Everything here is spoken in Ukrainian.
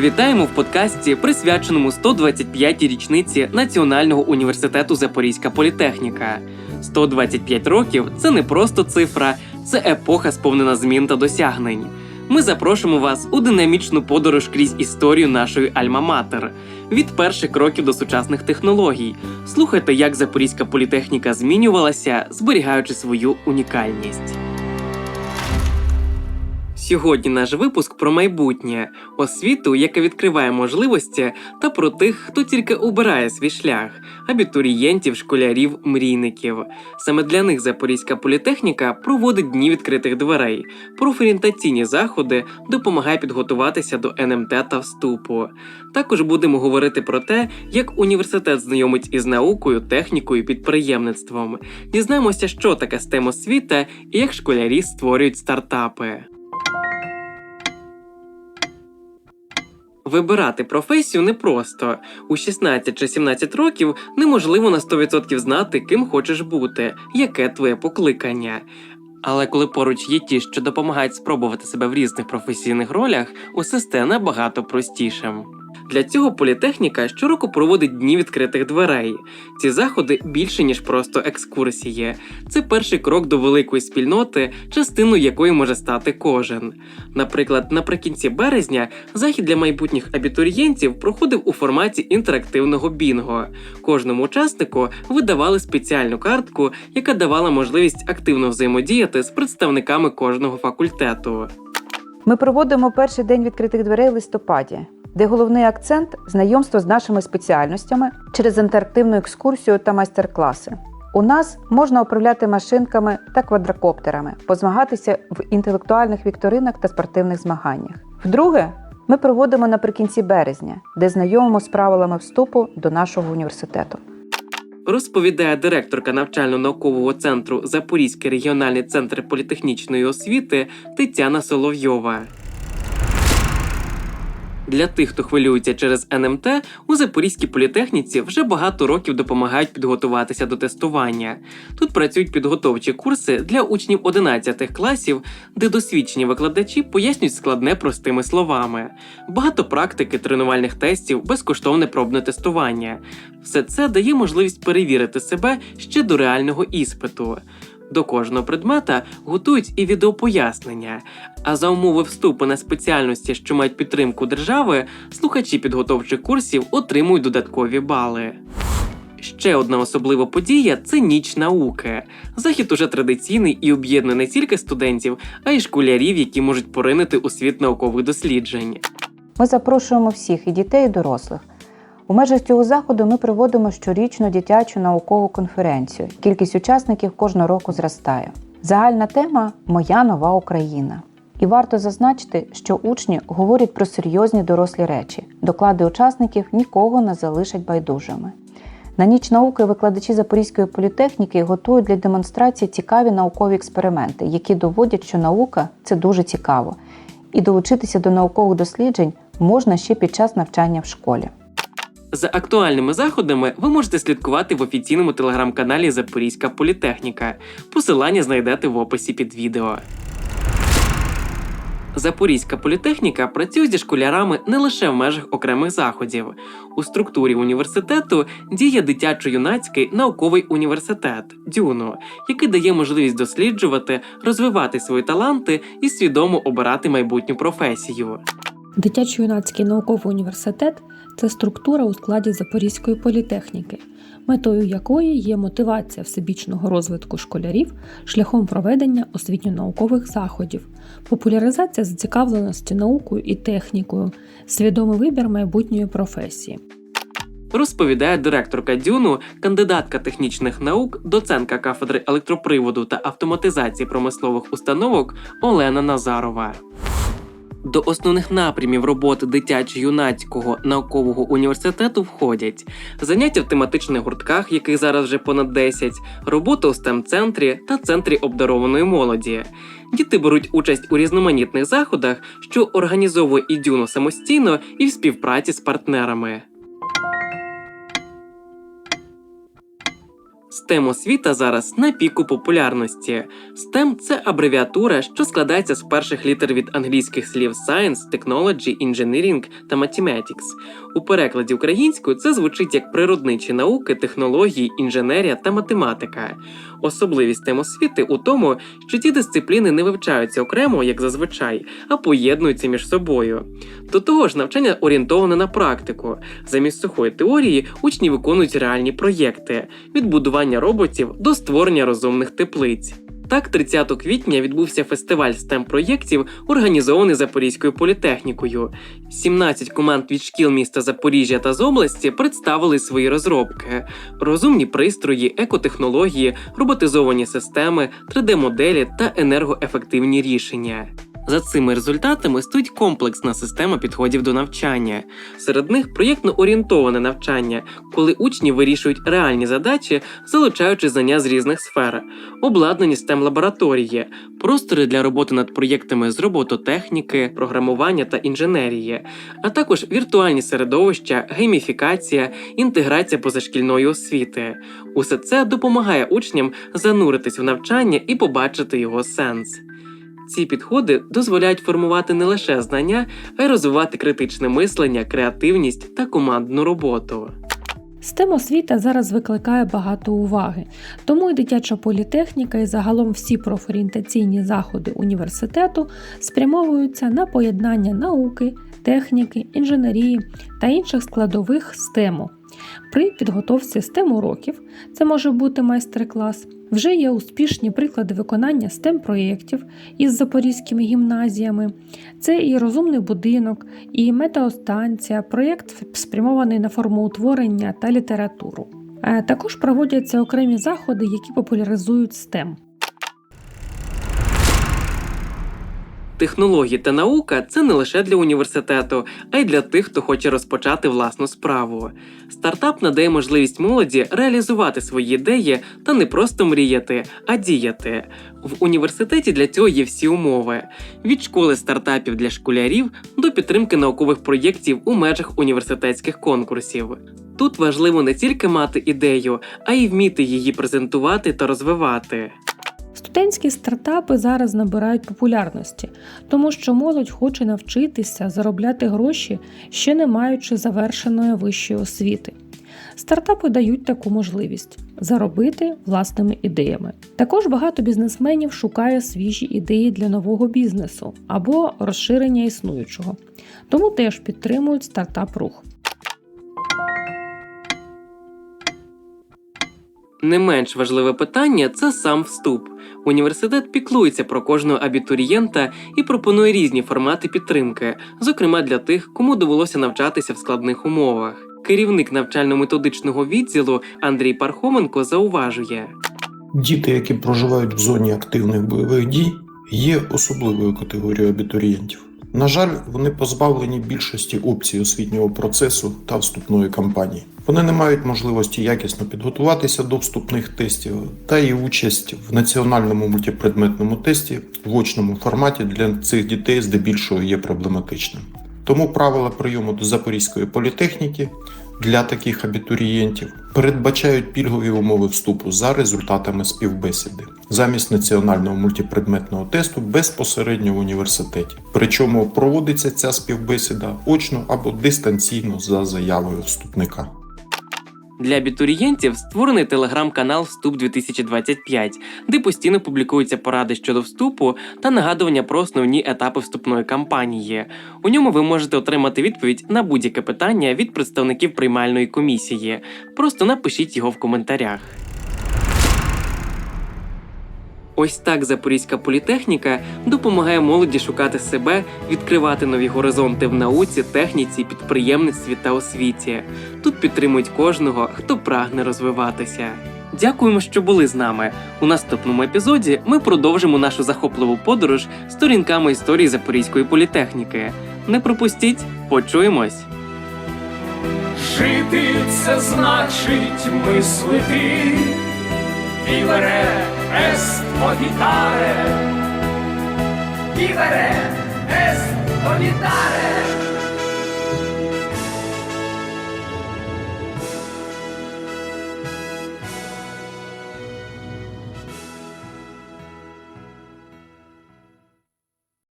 Вітаємо в подкасті, присвяченому 125-й річниці Національного університету Запорізька політехніка. 125 років це не просто цифра, це епоха сповнена змін та досягнень. Ми запрошуємо вас у динамічну подорож крізь історію нашої Альма-Матер від перших кроків до сучасних технологій. Слухайте, як Запорізька політехніка змінювалася, зберігаючи свою унікальність. Сьогодні наш випуск про майбутнє, освіту, яка відкриває можливості, та про тих, хто тільки обирає свій шлях абітурієнтів, школярів, мрійників. Саме для них Запорізька політехніка проводить дні відкритих дверей, профорієнтаційні заходи, допомагає підготуватися до НМТ та вступу. Також будемо говорити про те, як університет знайомить із наукою, технікою, підприємництвом. Дізнаємося, що таке STEM освіта і як школярі створюють стартапи. Вибирати професію непросто. У 16 чи 17 років неможливо на 100% знати, ким хочеш бути, яке твоє покликання. Але коли поруч є ті, що допомагають спробувати себе в різних професійних ролях, усе стане набагато простішим. Для цього політехніка щороку проводить дні відкритих дверей. Ці заходи більше ніж просто екскурсії. Це перший крок до великої спільноти, частиною якої може стати кожен. Наприклад, наприкінці березня захід для майбутніх абітурієнтів проходив у форматі інтерактивного бінго. Кожному учаснику видавали спеціальну картку, яка давала можливість активно взаємодіяти з представниками кожного факультету. Ми проводимо перший день відкритих дверей в листопаді, де головний акцент знайомство з нашими спеціальностями через інтерактивну екскурсію та майстер-класи. У нас можна управляти машинками та квадрокоптерами, позмагатися в інтелектуальних вікторинах та спортивних змаганнях. Вдруге, ми проводимо наприкінці березня, де знайомимо з правилами вступу до нашого університету. Розповідає директорка навчально-наукового центру Запорізький регіональний центр політехнічної освіти Тетяна Соловйова. Для тих, хто хвилюється через НМТ, у Запорізькій політехніці вже багато років допомагають підготуватися до тестування. Тут працюють підготовчі курси для учнів 11 класів, де досвідчені викладачі пояснюють складне простими словами. Багато практики, тренувальних тестів, безкоштовне пробне тестування. Все це дає можливість перевірити себе ще до реального іспиту. До кожного предмета готують і відеопояснення. А за умови вступу на спеціальності, що мають підтримку держави, слухачі підготовчих курсів отримують додаткові бали. Ще одна особлива подія це ніч науки. Захід уже традиційний і об'єднує не тільки студентів, а й школярів, які можуть поринити у світ наукових досліджень. Ми запрошуємо всіх і дітей, і дорослих. У межах цього заходу ми проводимо щорічну дитячу наукову конференцію. Кількість учасників кожного року зростає. Загальна тема Моя нова Україна. І варто зазначити, що учні говорять про серйозні дорослі речі. Доклади учасників нікого не залишать байдужими. На ніч науки викладачі Запорізької політехніки готують для демонстрації цікаві наукові експерименти, які доводять, що наука це дуже цікаво, і долучитися до наукових досліджень можна ще під час навчання в школі. За актуальними заходами ви можете слідкувати в офіційному телеграм-каналі Запорізька політехніка. Посилання знайдете в описі під відео. Запорізька політехніка працює зі школярами не лише в межах окремих заходів. У структурі університету діє дитячо-юнацький науковий університет Дюно, який дає можливість досліджувати, розвивати свої таланти і свідомо обирати майбутню професію. Дитячо-юнацький науковий університет це структура у складі Запорізької політехніки, метою якої є мотивація всебічного розвитку школярів шляхом проведення освітньо-наукових заходів, популяризація зацікавленості наукою і технікою, свідомий вибір майбутньої професії. Розповідає директорка Дюну, кандидатка технічних наук, доцентка кафедри електроприводу та автоматизації промислових установок Олена Назарова. До основних напрямів роботи дитячо-юнацького наукового університету входять заняття в тематичних гуртках, яких зараз вже понад 10, робота у stem центрі та центрі обдарованої молоді. Діти беруть участь у різноманітних заходах, що організовує ідюно самостійно і в співпраці з партнерами. STEM освіта зараз на піку популярності. STEM – це абревіатура, що складається з перших літер від англійських слів Science, Technology, Engineering та Mathematics. У перекладі українською це звучить як природничі науки, технології, інженерія та математика. Особливість темосвіти освіти у тому, що ці дисципліни не вивчаються окремо, як зазвичай, а поєднуються між собою. До того ж, навчання орієнтоване на практику. Замість сухої теорії учні виконують реальні проєкти від будування роботів до створення розумних теплиць. Так, 30 квітня відбувся фестиваль stem проєктів, організований Запорізькою політехнікою. 17 команд від шкіл міста Запоріжжя та з області представили свої розробки: розумні пристрої, екотехнології, роботизовані системи, 3D-моделі та енергоефективні рішення. За цими результатами стоїть комплексна система підходів до навчання. Серед них проєктно орієнтоване навчання, коли учні вирішують реальні задачі, залучаючи знання з різних сфер, обладнані stem лабораторії, простори для роботи над проєктами з робототехніки, програмування та інженерії, а також віртуальні середовища, гейміфікація, інтеграція позашкільної освіти. Усе це допомагає учням зануритись в навчання і побачити його сенс. Ці підходи дозволяють формувати не лише знання, а й розвивати критичне мислення, креативність та командну роботу. STEM освіта зараз викликає багато уваги, тому і дитяча політехніка, і загалом всі профорієнтаційні заходи університету спрямовуються на поєднання науки, техніки, інженерії та інших складових STEM. При підготовці STEM уроків це може бути майстер-клас. Вже є успішні приклади виконання STEM проєктів із запорізькими гімназіями. Це і розумний будинок, і метеостанція, проєкт спрямований на формоутворення та літературу. Е, Також проводяться окремі заходи, які популяризують STEM. Технології та наука це не лише для університету, а й для тих, хто хоче розпочати власну справу. Стартап надає можливість молоді реалізувати свої ідеї та не просто мріяти, а діяти. В університеті для цього є всі умови: від школи стартапів для школярів до підтримки наукових проєктів у межах університетських конкурсів. Тут важливо не тільки мати ідею, а й вміти її презентувати та розвивати. Студентські стартапи зараз набирають популярності, тому що молодь хоче навчитися заробляти гроші, ще не маючи завершеної вищої освіти. Стартапи дають таку можливість заробити власними ідеями. Також багато бізнесменів шукає свіжі ідеї для нового бізнесу або розширення існуючого, тому теж підтримують стартап рух. Не менш важливе питання це сам вступ. Університет піклується про кожного абітурієнта і пропонує різні формати підтримки, зокрема для тих, кому довелося навчатися в складних умовах. Керівник навчально-методичного відділу Андрій Пархоменко зауважує. Діти, які проживають в зоні активних бойових дій, є особливою категорією абітурієнтів. На жаль, вони позбавлені більшості опцій освітнього процесу та вступної кампанії. Вони не мають можливості якісно підготуватися до вступних тестів, та і участь в національному мультипредметному тесті в очному форматі для цих дітей здебільшого є проблематичним. Тому правила прийому до Запорізької політехніки для таких абітурієнтів передбачають пільгові умови вступу за результатами співбесіди замість національного мультипредметного тесту безпосередньо в університеті. Причому проводиться ця співбесіда очно або дистанційно за заявою вступника. Для абітурієнтів створений телеграм-канал Вступ 2025, де постійно публікуються поради щодо вступу та нагадування про основні етапи вступної кампанії. У ньому ви можете отримати відповідь на будь-яке питання від представників приймальної комісії. Просто напишіть його в коментарях. Ось так Запорізька політехніка допомагає молоді шукати себе, відкривати нові горизонти в науці, техніці, підприємництві та освіті. Тут підтримують кожного, хто прагне розвиватися. Дякуємо, що були з нами. У наступному епізоді ми продовжимо нашу захопливу подорож сторінками історії Запорізької політехніки. Не пропустіть, почуємось! Жити це значить мислити. Vivere cogitare. Vivere est cogitare.